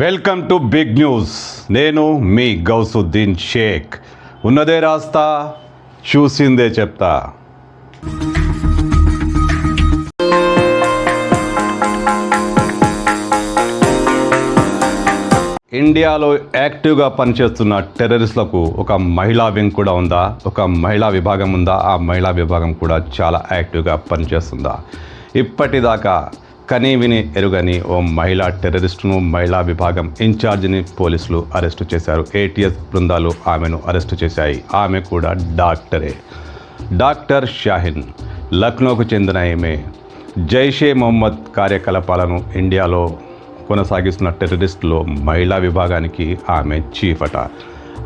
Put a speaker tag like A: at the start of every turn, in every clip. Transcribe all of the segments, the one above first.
A: Welcome to big news. నేను మీ గౌసుద్దీన్ షేక్. ఉన్నదే రాస్తా చూసిందే చెప్తా. ఇండియాలో యాక్టివ్గా పనిచేస్తున్న టెర్రరిస్టులకు ఒక మహిళా వింగ్ కూడా ఉందా? ఒక మహిళా విభాగం ఉందా? ఆ మహిళా విభాగం కూడా చాలా యాక్టివ్గా పనిచేస్తుందా? ఇప్పటిదాకా కని విని ఎరుగని ఓ మహిళా టెర్రరిస్టును మహిళా విభాగం ఇన్ఛార్జిని పోలీసులు అరెస్టు చేశారు. ఏటీఎస్ బృందాలు ఆమెను అరెస్టు చేశాయి. ఆమె కూడా డాక్టరే. డాక్టర్ షాహిన్ లక్నోకు చెందిన ఈమె జైషే మొహమ్మద్ కార్యకలాపాలను ఇండియాలో కొనసాగిస్తున్న టెర్రరిస్టులో మహిళా విభాగానికి ఆమె చీఫ్ అట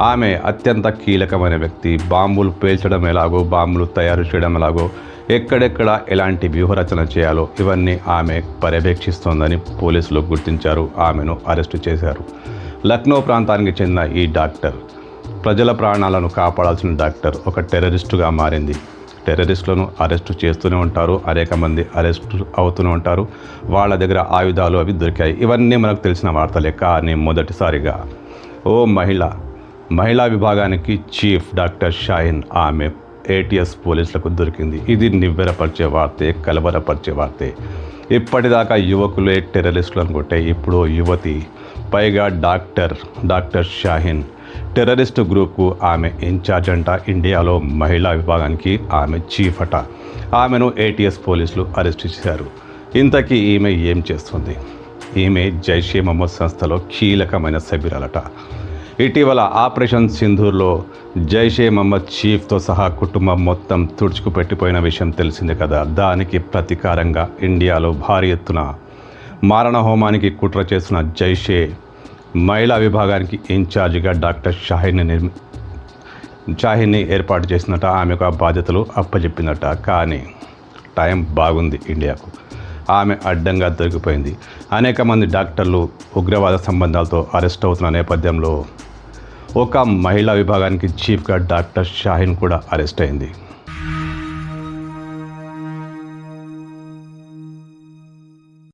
A: ఆమె అత్యంత కీలకమైన వ్యక్తి. బాంబులు పేల్చడం ఎలాగో బాంబులు తయారు చేయడం ఎలాగో ఎక్కడెక్కడ ఎలాంటి వ్యూహరచన చేయాలో ఇవన్నీ ఆమె పర్యవేక్షిస్తోందని పోలీసులు గుర్తించారు. ఆమెను అరెస్టు చేశారు. లక్నో ప్రాంతానికి చెందిన ఈ డాక్టర్ ప్రజల ప్రాణాలను కాపాడాల్సిన డాక్టర్ ఒక టెర్రరిస్టుగా మారింది. టెర్రరిస్టులను అరెస్టు చేస్తూనే ఉంటారు అనేక మంది అరెస్టు అవుతూనే ఉంటారు. వాళ్ళ దగ్గర ఆయుధాలు అవి దొరికాయి. ఇవన్నీ మనకు తెలిసిన వార్తలే కానీ మొదటిసారిగా ఓ మహిళ మహిళా విభాగానికి చీఫ్ డాక్టర్ షాహిన్ ఆమె ఏటీఎస్ పోలీసులకు దొరికింది. ఇది నివ్వెరపరిచే వార్తే కలవరపరిచే వార్తే. ఇప్పటిదాకా యువకులే టెర్రరిస్టులు అనుకుంటే ఇప్పుడు యువతి పైగా డాక్టర్ డాక్టర్ షాహిన్. టెర్రరిస్ట్ గ్రూప్కు ఆమె ఇన్ఛార్జ్ అంట. ఇండియాలో మహిళా విభాగానికి ఆమె చీఫ్ అట. ఆమెను ఏటీఎస్ పోలీసులు అరెస్ట్ చేశారు. ఇంతకీ ఈమె ఏం చేస్తుంది? ఈమె జైషే మహమ్మద్ సంస్థలో కీలకమైన సభ్యురాలట. ఇటీవల ఆపరేషన్ సింధూర్లో జైషే మహమ్మద్ చీఫ్తో సహా కుటుంబం మొత్తం తుడుచుకుపెట్టిపోయిన విషయం తెలిసిందే కదా. దానికి ప్రతీకారంగా ఇండియాలో భారీ ఎత్తున మారణ హోమానికి కుట్ర చేసిన జైషే మహిళా విభాగానికి ఇన్ఛార్జిగా డాక్టర్ షాహిన్ని నిర్మి షాహిన్ని ఏర్పాటు చేసినట. ఆమెకు ఆ బాధ్యతలు అప్పచెప్పిందట కానీ టైం బాగుంది ఇండియాకు. ఆమె అడ్డంగా దొరికిపోయింది. అనేక మంది డాక్టర్లు ఉగ్రవాద సంబంధాలతో అరెస్ట్ అవుతున్న నేపథ్యంలో ఒక మహిళా విభాగానికి చీఫ్గా డాక్టర్ షాహిన్ కూడా అరెస్ట్ అయింది.